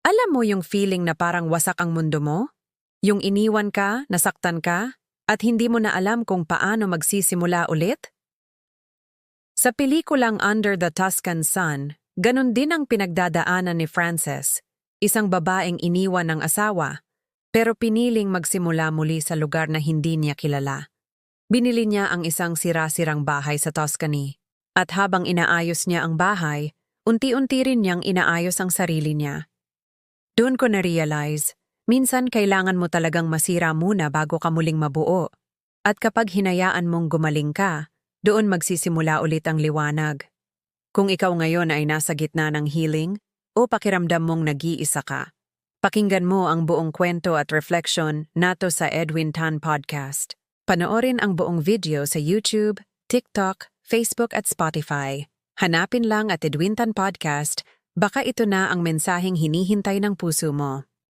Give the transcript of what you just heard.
Alam mo yung feeling na parang wasak ang mundo mo? Yung iniwan ka, nasaktan ka, at hindi mo na alam kung paano magsisimula ulit? Sa pelikulang Under the Tuscan Sun, ganun din ang pinagdadaanan ni Frances, isang babaeng iniwan ng asawa, pero piniling magsimula muli sa lugar na hindi niya kilala. Binili niya ang isang sira-sirang bahay sa Tuscany, at habang inaayos niya ang bahay, unti-unti rin niyang inaayos ang sarili niya. Doon ko na-realize, minsan kailangan mo talagang masira muna bago ka muling mabuo. At kapag hinayaan mong gumaling ka, doon magsisimula ulit ang liwanag. Kung ikaw ngayon ay nasa gitna ng healing o pakiramdam mong nag-iisa ka, pakinggan mo ang buong kwento at reflection nato sa Edwin Tan Podcast. Panoorin ang buong video sa YouTube, TikTok, Facebook at Spotify. Hanapin lang at Edwin Tan Podcast, baka ito na ang mensaheng hinihintay ng puso mo.